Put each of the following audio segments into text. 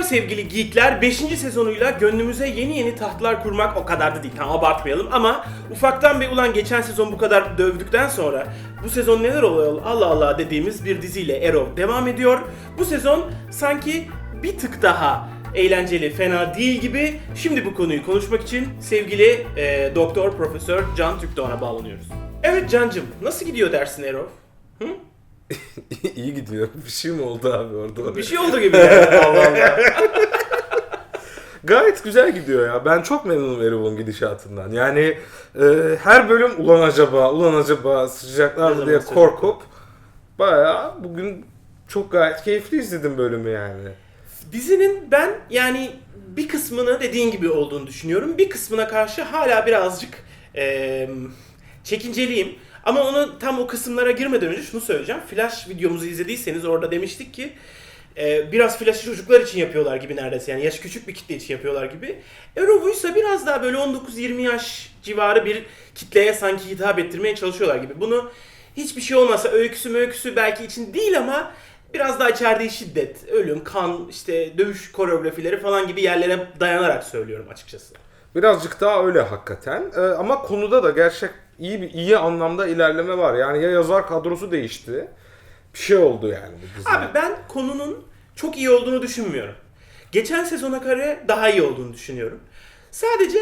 Selamlar sevgili geekler. 5. sezonuyla gönlümüze yeni yeni tahtlar kurmak o kadar da değil. Tamam abartmayalım ama ufaktan bir ulan geçen sezon bu kadar dövdükten sonra bu sezon neler oluyor Allah Allah dediğimiz bir diziyle Arrow devam ediyor. Bu sezon sanki bir tık daha eğlenceli, fena değil gibi. Şimdi bu konuyu konuşmak için sevgili e, Doktor Profesör Can Türkdoğan'a bağlanıyoruz. Evet Cancım, nasıl gidiyor dersin Arrow? Hı? İyi gidiyor. Bir şey mi oldu abi orada? Bir şey oldu gibi. yani. Allah Allah. Gayet güzel gidiyor ya. Ben çok memnunum Erol'un gidişatından. Yani e, her bölüm ulan acaba, ulan acaba sıcaklar mı diye korkup bayağı bugün çok gayet keyifli izledim bölümü yani. Dizinin ben yani bir kısmını dediğin gibi olduğunu düşünüyorum. Bir kısmına karşı hala birazcık eee çekinceliyim. Ama onu tam o kısımlara girmeden önce şunu söyleyeceğim. Flash videomuzu izlediyseniz orada demiştik ki eee, biraz Flash'ı çocuklar için yapıyorlar gibi neredeyse. Yani yaş küçük bir kitle için yapıyorlar gibi. Arrow'u ise biraz daha böyle 19-20 yaş civarı bir kitleye sanki hitap ettirmeye çalışıyorlar gibi. Bunu hiçbir şey olmasa öyküsü öyküsü belki için değil ama biraz daha içerdiği şiddet, ölüm, kan, işte dövüş koreografileri falan gibi yerlere dayanarak söylüyorum açıkçası. Birazcık daha öyle hakikaten. E, ama konuda da gerçek iyi bir iyi anlamda ilerleme var. Yani ya yazar kadrosu değişti. Bir şey oldu yani bu dizide. Abi ben konunun çok iyi olduğunu düşünmüyorum. Geçen sezona göre daha iyi olduğunu düşünüyorum. Sadece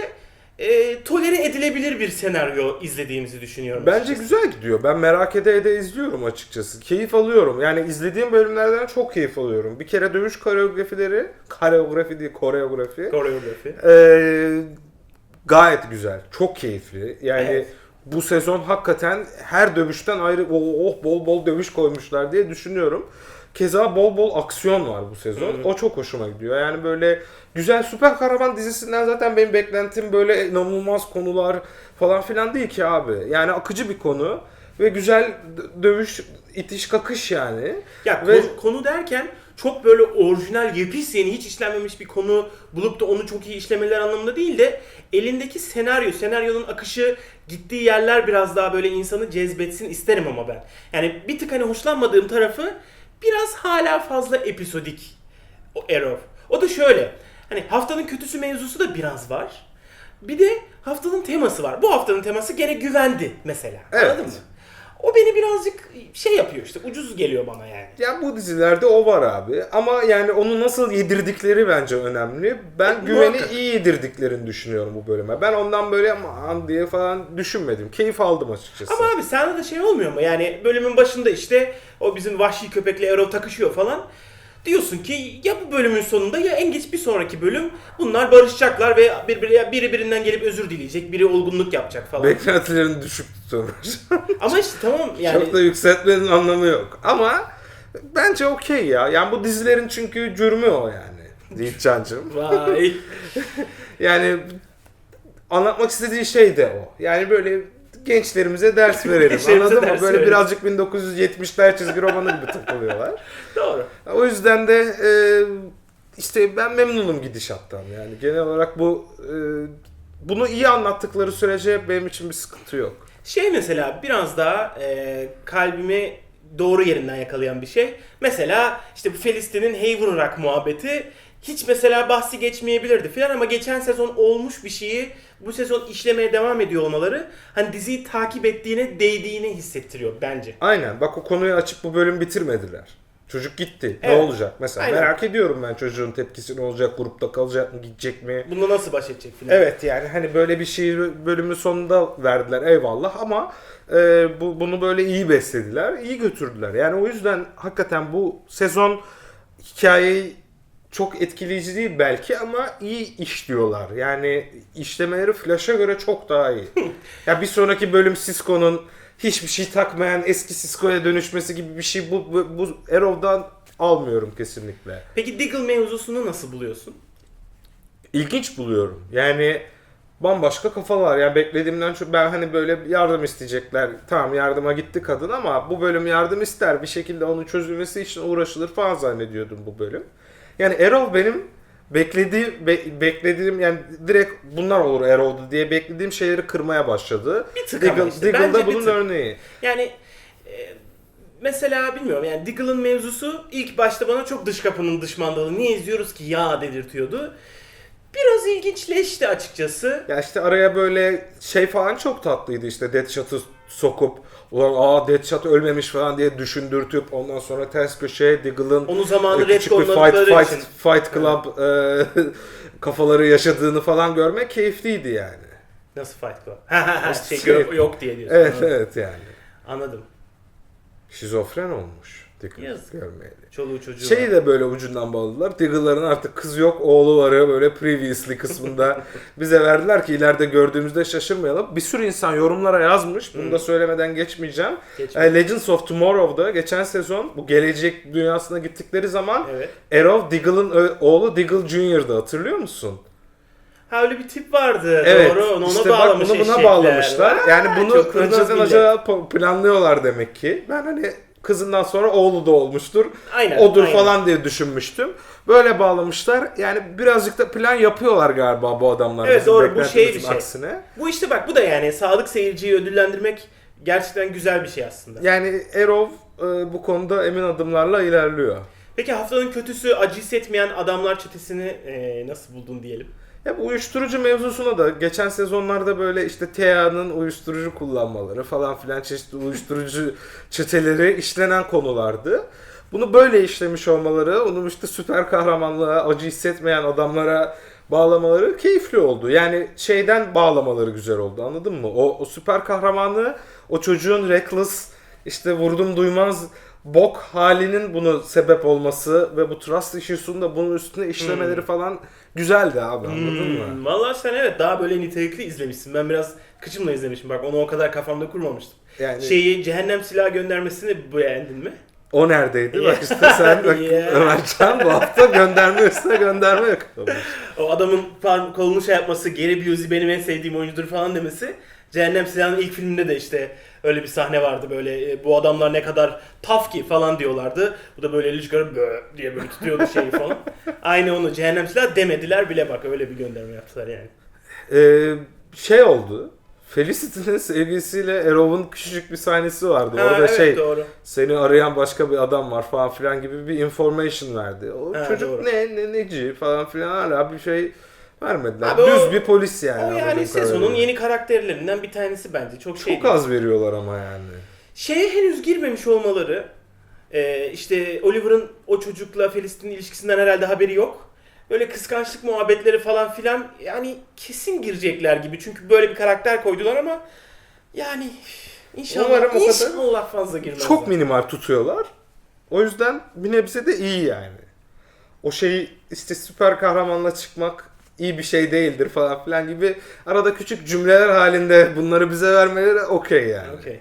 e, tolere edilebilir bir senaryo izlediğimizi düşünüyorum. Bence açıkçası. güzel gidiyor. Ben merak ede ede izliyorum açıkçası. Keyif alıyorum. Yani izlediğim bölümlerden çok keyif alıyorum. Bir kere dövüş koreografileri, koreografi değil koreografi. koreografi. Ee, gayet güzel. Çok keyifli. Yani Evet. Bu sezon hakikaten her dövüşten ayrı oh, oh bol bol dövüş koymuşlar diye düşünüyorum. Keza bol bol aksiyon var bu sezon. O çok hoşuma gidiyor. Yani böyle güzel süper kahraman dizisinden zaten benim beklentim böyle inanılmaz konular falan filan değil ki abi. Yani akıcı bir konu ve güzel dövüş itiş kakış yani. Ya Ve- konu derken çok böyle orijinal, yepis yeni, hiç işlenmemiş bir konu bulup da onu çok iyi işlemeler anlamında değil de elindeki senaryo, senaryonun akışı, gittiği yerler biraz daha böyle insanı cezbetsin isterim ama ben. Yani bir tık hani hoşlanmadığım tarafı biraz hala fazla episodik o Arrow. O da şöyle. Hani haftanın kötüsü mevzusu da biraz var. Bir de haftanın teması var. Bu haftanın teması gene güvendi mesela. Anladın Evet. mı? O beni birazcık şey yapıyor işte ucuz geliyor bana yani. Ya bu dizilerde o var abi. Ama yani onu nasıl yedirdikleri bence önemli. Ben E, güveni muhakkak. iyi yedirdiklerini düşünüyorum bu bölüme. Ben ondan böyle aman diye falan düşünmedim. Keyif aldım açıkçası. Ama abi sende de şey olmuyor mu? Yani bölümün başında işte o bizim vahşi köpekle Arrow takışıyor falan. Diyorsun ki ya bu bölümün sonunda ya en geç bir sonraki bölüm bunlar barışacaklar ve biri, biri, biri birinden gelip özür dileyecek, biri olgunluk yapacak falan. Beklentilerini düşük tutuyorlar. Ama işte tamam yani Çok da yükseltmenin anlamı yok. Ama bence okey ya. Yani bu dizilerin çünkü cürmü o yani. Yiğitcan'cığım. vay. Yani anlatmak istediği şey de o. Yani böyle gençlerimize ders verelim. Gençlerimize Anladın mı? ders Böyle verelim. birazcık 1970'ler çizgi romanı gibi takılıyorlar. Doğru. O yüzden de e, işte ben memnunum gidişattan. Yani genel olarak bu e, bunu iyi anlattıkları sürece benim için bir sıkıntı yok. Şey mesela biraz daha e, kalbimi doğru yerinden yakalayan bir şey. Mesela işte bu Felistin'in Haven Rock muhabbeti hiç mesela bahsi geçmeyebilirdi filan ama geçen sezon olmuş bir şeyi bu sezon işlemeye devam ediyor olmaları hani diziyi takip ettiğine değdiğini hissettiriyor bence. Aynen. Bak o konuyu açıp bu bölüm bitirmediler. Çocuk gitti. Evet. Ne olacak? Mesela Aynen. merak ediyorum ben çocuğun tepkisi ne olacak? Grupta kalacak mı? Gidecek mi? Bununla nasıl baş edecek filan. Evet yani hani böyle bir şeyi bölümün sonunda verdiler eyvallah ama e, bu, bunu böyle iyi beslediler, iyi götürdüler. Yani o yüzden hakikaten bu sezon hikayeyi çok etkileyici değil belki ama iyi işliyorlar. Yani işlemeleri Flash'a göre çok daha iyi. ya bir sonraki bölüm Cisco'nun hiçbir şey takmayan eski Cisco'ya dönüşmesi gibi bir şey bu, bu, bu Arrow'dan almıyorum kesinlikle. Peki Diggle mevzusunu nasıl buluyorsun? ilginç buluyorum. Yani bambaşka kafalar. Yani beklediğimden çok ben hani böyle yardım isteyecekler. Tamam yardıma gitti kadın ama bu bölüm yardım ister. Bir şekilde onun çözülmesi için uğraşılır falan zannediyordum bu bölüm. Yani Arrow benim beklediğim be- beklediğim yani direkt bunlar olur Arrow'da diye beklediğim şeyleri kırmaya başladı. Bir tık ama Diggle, işte. Diggle Bence da bir bunun tık. örneği. Yani e, mesela bilmiyorum yani Diggle'ın mevzusu ilk başta bana çok dış kapının dış mandalı niye izliyoruz ki ya dedirtiyordu. Biraz ilginçleşti açıkçası. Ya işte araya böyle şey falan çok tatlıydı işte Deathshot'ı sokup ulan aa Deathshot ölmemiş falan diye düşündürtüp ondan sonra ters köşeye Diggle'ın Onu zamanı e, küçük bir fight, fight, için. fight Club e, kafaları yaşadığını falan görmek keyifliydi yani. Nasıl Fight Club? Ha şey, Şey- yok diye diyorsun. Evet evet yani. Anladım. Şizofren olmuş Yazık. görmeyeli. Çoluğu çocuğu Şeyi var. de böyle ucundan bağladılar. Diggle'ların artık kız yok, oğlu varı böyle previously kısmında bize verdiler ki ileride gördüğümüzde şaşırmayalım. Bir sürü insan yorumlara yazmış. Bunu da söylemeden geçmeyeceğim. Geçme. E, Legends of Tomorrow'da geçen sezon bu gelecek dünyasına gittikleri zaman Evet. Arrow Diggle'ın oğlu Diggle Jr.'dı hatırlıyor musun? Ha öyle bir tip vardı. Evet. Doğru. Onu ona işte bak bağlamış bunu buna bağlamışlar. Yani bunu önceden acaba planlıyorlar demek ki. Ben hani kızından sonra oğlu da olmuştur. Aynen, Odur aynen. falan diye düşünmüştüm. Böyle bağlamışlar. Yani birazcık da plan yapıyorlar galiba bu adamlar. Evet, doğru. Bu şey bir şey. Aksine. Bu işte bak bu da yani sadık seyirciyi ödüllendirmek gerçekten güzel bir şey aslında. Yani Arrow e, bu konuda emin adımlarla ilerliyor. Peki haftanın kötüsü acı hissetmeyen adamlar çetesini e, nasıl buldun diyelim? Ya bu uyuşturucu mevzusuna da geçen sezonlarda böyle işte TEA'nın uyuşturucu kullanmaları falan filan çeşitli uyuşturucu çeteleri işlenen konulardı. Bunu böyle işlemiş olmaları, onu işte süper kahramanlığa, acı hissetmeyen adamlara bağlamaları keyifli oldu. Yani şeyden bağlamaları güzel oldu anladın mı? O, o süper kahramanı, o çocuğun reckless, işte vurdum duymaz bok halinin bunu sebep olması ve bu trust issue'sun da bunun üstüne işlemeleri falan güzeldi abi anladın mı? Hmm, Vallahi sen evet daha böyle nitelikli izlemişsin. Ben biraz kıçımla izlemişim. Bak onu o kadar kafamda kurmamıştım. Yani Şeyi cehennem silah göndermesini beğendin mi? o neredeydi? Bak işte sen bak Yeah. Ömercan bu hafta gönderme üstüne gönderme yakalamış. O adamın kolunu şey yapması, Gary Busey benim en sevdiğim oyuncudur falan demesi. Cehennem Silahı'nın ilk filminde de işte öyle bir sahne vardı böyle e, bu adamlar ne kadar tough ki falan diyorlardı. Bu da böyle eli çıkarıp "Bö" diye böyle tutuyordu şeyi falan. Aynı onu Cehennem Silahı demediler bile bak öyle bir gönderme yaptılar yani. Ee, şey oldu. Felicity'nin sevgilisiyle Arrow'un küçücük bir sahnesi vardı. Ha, Orada evet, şey doğru. seni arayan başka bir adam var falan filan gibi bir information verdi. O Ha, çocuk doğru. ne, ne neci falan filan hala bir şey vermediler. Abi Düz o- bir polis yani. O yani sezonun kadarıyla. yeni karakterlerinden bir tanesi bence. Çok şey. Çok az veriyorlar ama yani. Şeye henüz girmemiş olmaları e, işte Oliver'ın o çocukla Felicit'in ilişkisinden herhalde haberi yok. Böyle kıskançlık muhabbetleri falan filan yani kesin girecekler gibi. Çünkü böyle bir karakter koydular ama yani inşallah, Umarım o kadar- inşallah fazla girmezler. Çok minimal tutuyorlar. O yüzden bir nebze de iyi yani. O şeyi işte süper kahramanla çıkmak iyi bir şey değildir falan filan gibi arada küçük cümleler halinde bunları bize vermeleri okey yani. Okey.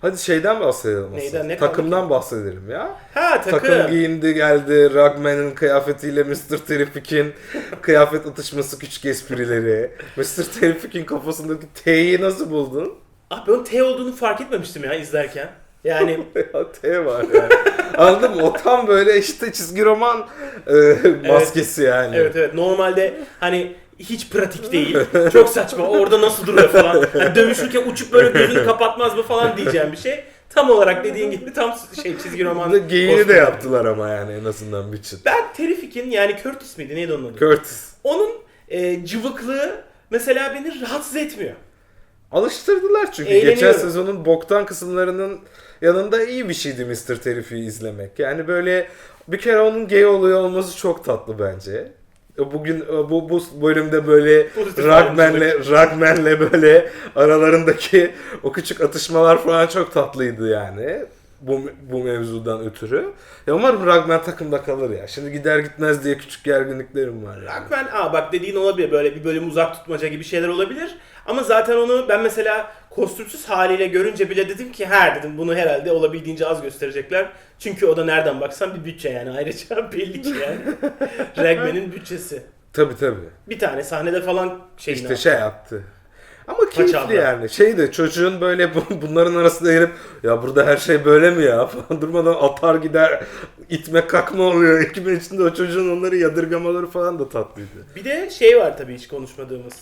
Hadi şeyden bahsedelim aslında. Neyden, ne Takımdan bahsedelim ya. Ha takım. Takım giyindi geldi. Rugman'ın kıyafetiyle Mr. Terrific'in kıyafet atışması küçük esprileri. Mr. Terrific'in kafasındaki T'yi nasıl buldun? Abi ben T olduğunu fark etmemiştim ya izlerken. Yani ya T var yani. Anladın mı? O tam böyle işte çizgi roman e, maskesi yani. Evet evet normalde hani hiç pratik değil. Çok saçma. Orada nasıl duruyor falan. Hani dövüşürken uçup böyle gözünü kapatmaz mı falan diyeceğim bir şey. Tam olarak dediğin gibi tam şey çizgi roman. Geyini de kostümü. yaptılar ama yani en azından bir çıt. Ben Terrific'in yani Curtis miydi neydi onun adı? Curtis. Onun e, cıvıklığı mesela beni rahatsız etmiyor. Alıştırdılar çünkü geçen sezonun boktan kısımlarının yanında iyi bir şeydi Mr. Terrific'i izlemek. Yani böyle bir kere onun gay oluyor olması çok tatlı bence. Bugün bu bu bölümde böyle Pozitif Rugman'le Rugman'le böyle aralarındaki o küçük atışmalar falan çok tatlıydı yani. Bu, bu mevzudan ötürü. Ya umarım Rugman takımda kalır ya. Şimdi gider gitmez diye küçük gerginliklerim var. Yani. Rockman, aa bak dediğin olabilir böyle bir bölüm uzak tutmaca gibi şeyler olabilir. Ama zaten onu ben mesela kostümsüz haliyle görünce bile dedim ki her dedim bunu herhalde olabildiğince az gösterecekler. Çünkü o da nereden baksan bir bütçe yani ayrıca belli ki yani. Ragman'in bütçesi. Tabii tabii. Bir tane sahnede falan şeyini İşte şey yaptı. Ama keyifli yani. Şey de çocuğun böyle bu- bunların arasında gelip ya burada her şey böyle mi ya falan durmadan atar gider itme kakma oluyor. Ekibin içinde o çocuğun onları yadırgamaları falan da tatlıydı. Bir de şey var tabii hiç konuşmadığımız.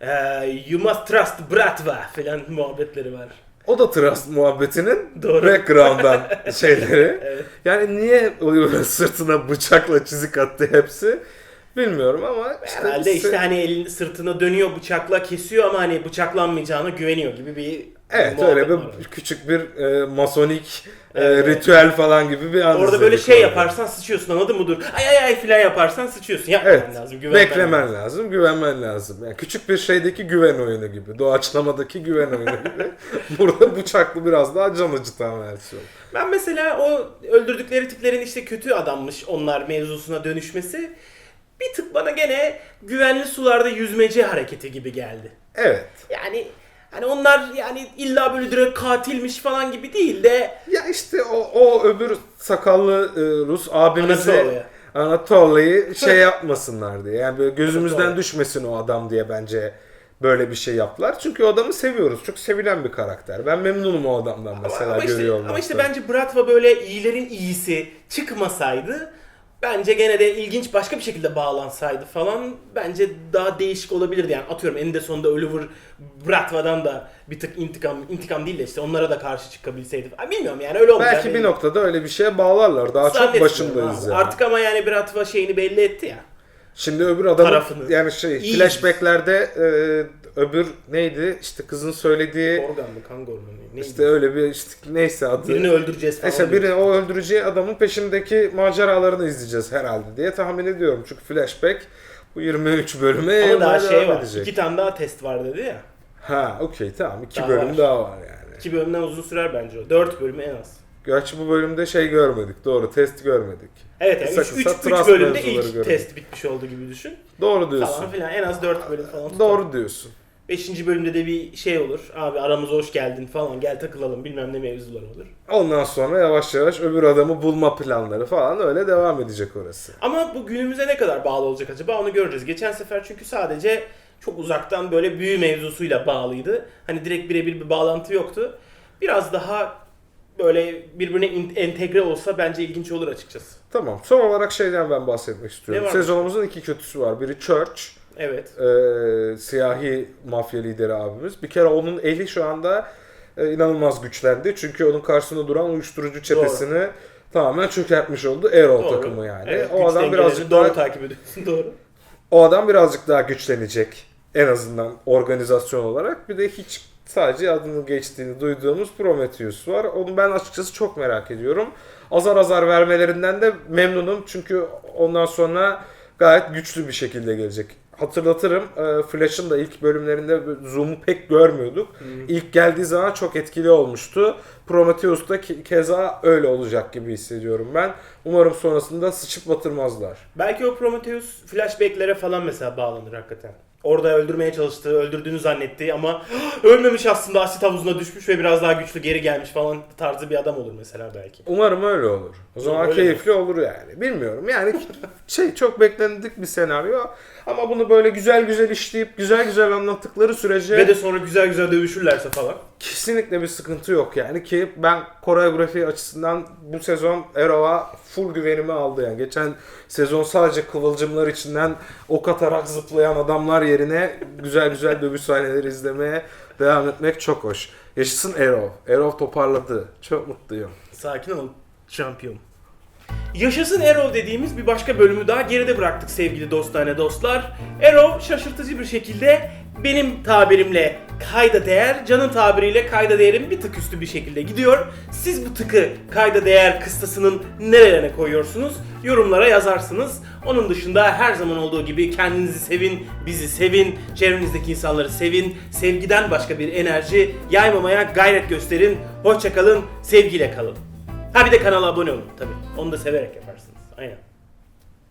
Ee, you must trust Bratva falan muhabbetleri var. O da trust muhabbetinin Doğru. background'dan şeyleri. Evet. Yani niye sırtına bıçakla çizik attı hepsi bilmiyorum ama işte, Herhalde işte hani elin sırtına dönüyor bıçakla kesiyor ama hani bıçaklanmayacağına güveniyor gibi bir evet öyle bir var. küçük bir e, masonik e, Evet. ritüel falan gibi bir an Orada böyle şey orada. yaparsan sıçıyorsun anladın mı? Dur. Ay ay ay filan yaparsan sıçıyorsun. Yapmaman Evet. lazım. güvenmen beklemen lazım. lazım. güvenmen lazım. Yani küçük bir şeydeki güven oyunu gibi. Doğaçlamadaki güven oyunu gibi. Burada bıçaklı biraz daha can acıtan versiyon. Ben mesela o öldürdükleri tiplerin işte kötü adammış onlar mevzusuna dönüşmesi bir tık bana gene güvenli sularda yüzmeci hareketi gibi geldi. Evet. Yani hani onlar yani illa böyle direkt katilmiş falan gibi değil de Ya işte o, o öbür sakallı e, Rus abimizi Anatolia. Anatolia'yı şey yapmasınlar diye. Yani böyle gözümüzden Anatolia. düşmesin o adam diye bence böyle bir şey yaptılar. Çünkü o adamı seviyoruz. Çok sevilen bir karakter. Ben memnunum o adamdan mesela ama işte, görüyor ama işte bence Bratva böyle iyilerin iyisi çıkmasaydı bence gene de ilginç başka bir şekilde bağlansaydı falan bence daha değişik olabilirdi yani atıyorum eninde sonunda Oliver Bratva'dan da bir tık intikam intikam değil de işte onlara da karşı çıkabilseydi. Ay, Bilmiyorum yani öyle olmayacak. Belki bir noktada öyle bir şeye bağlarlar. Daha çok başındayız abi. yani. Artık ama yani Bratva şeyini belli etti ya. Şimdi öbür adamın Tarafını. yani şey İyi. flashbacklerde e, öbür neydi işte kızın söylediği Organ mı Kangor mu neydi? işte öyle bir işte neyse adı. Birini öldüreceğiz falan. Neyse diyor. biri o öldüreceği adamın peşindeki maceralarını izleyeceğiz herhalde diye tahmin ediyorum. Çünkü flashback bu 23 bölüme Ama daha şey var. edecek. İki tane daha test var dedi ya. Ha okey tamam iki Daha bölüm var. daha var yani. İki bölümden uzun sürer bence o. Dört bölüm en az. Gerçi bu bölümde şey görmedik doğru test görmedik. Evet yani Kısa 3 kısa üç, üç trust bölümde ilk görelim. test bitmiş oldu gibi düşün. Doğru diyorsun. Falan filan en az 4 bölüm falan tutar. Doğru diyorsun. 5. bölümde de bir şey olur. Abi aramıza hoş geldin falan gel takılalım bilmem ne mevzular olur. Ondan sonra yavaş yavaş öbür adamı bulma planları falan öyle devam edecek orası. Ama bu günümüze ne kadar bağlı olacak acaba onu göreceğiz. Geçen sefer çünkü sadece çok uzaktan böyle büyü mevzusuyla bağlıydı. Hani direkt birebir bir bağlantı yoktu. Biraz daha böyle birbirine in- entegre olsa bence ilginç olur açıkçası. Tamam. Son olarak şeyden ben bahsetmek istiyorum. Ne var? Sezonumuzun iki kötüsü var. Biri Church. Evet. e, siyahi mafya lideri abimiz. Bir kere onun eli şu anda e, inanılmaz güçlendi. Çünkü onun karşısında duran uyuşturucu çetesini tamamen çökertmiş oldu. Erol Doğru. takımı yani. Evet, o adam birazcık doğru daha takip ediyorsun. doğru. o adam birazcık daha güçlenecek en azından organizasyon olarak. Bir de hiç sadece adını geçtiğini duyduğumuz Prometheus var. Onu ben açıkçası çok merak ediyorum. Azar azar vermelerinden de memnunum. Çünkü ondan sonra gayet güçlü bir şekilde gelecek. Hatırlatırım e, Flash'ın da ilk bölümlerinde zoom'u pek görmüyorduk. İlk geldiği zaman çok etkili olmuştu. Prometheus da ke- keza öyle olacak gibi hissediyorum ben. Umarım sonrasında sıçıp batırmazlar. Belki o Prometheus flashbacklere falan mesela bağlanır hakikaten. Orada öldürmeye çalıştığı, öldürdüğünü zannettiği ama ölmemiş aslında asit havuzuna düşmüş ve biraz daha güçlü geri gelmiş falan tarzı bir adam olur mesela belki. Umarım öyle olur. O zaman Öyle keyifli olur yani. Bilmiyorum. Yani şey çok beklendik bir senaryo. Ama bunu böyle güzel güzel işleyip güzel güzel anlattıkları sürece Ve de sonra güzel güzel dövüşürlerse falan. kesinlikle bir sıkıntı yok yani ki ben koreografi açısından bu sezon Arrow'a full güvenimi aldı yani. Geçen sezon sadece kıvılcımlar içinden ok atarak zıplayan adamlar yerine güzel güzel dövüş sahneleri izlemeye devam etmek çok hoş. Yaşasın Arrow. Arrow toparladı. Çok mutluyum. Sakin ol şampiyon. Yaşasın Arrow dediğimiz bir başka bölümü daha geride bıraktık sevgili dostane dostlar. Arrow şaşırtıcı bir şekilde benim tabirimle kayda değer, Can'ın tabiriyle kayda değerin bir tık üstü bir şekilde gidiyor. Siz bu tıkı kayda değer kıstasının nerelerine koyuyorsunuz? Yorumlara yazarsınız. Onun dışında her zaman olduğu gibi kendinizi sevin, bizi sevin, çevrenizdeki insanları sevin. Sevgiden başka bir enerji yaymamaya gayret gösterin. Hoşçakalın, sevgiyle kalın. Ha bir de kanala abone olun tabii. Onu da severek yaparsınız. Aynen.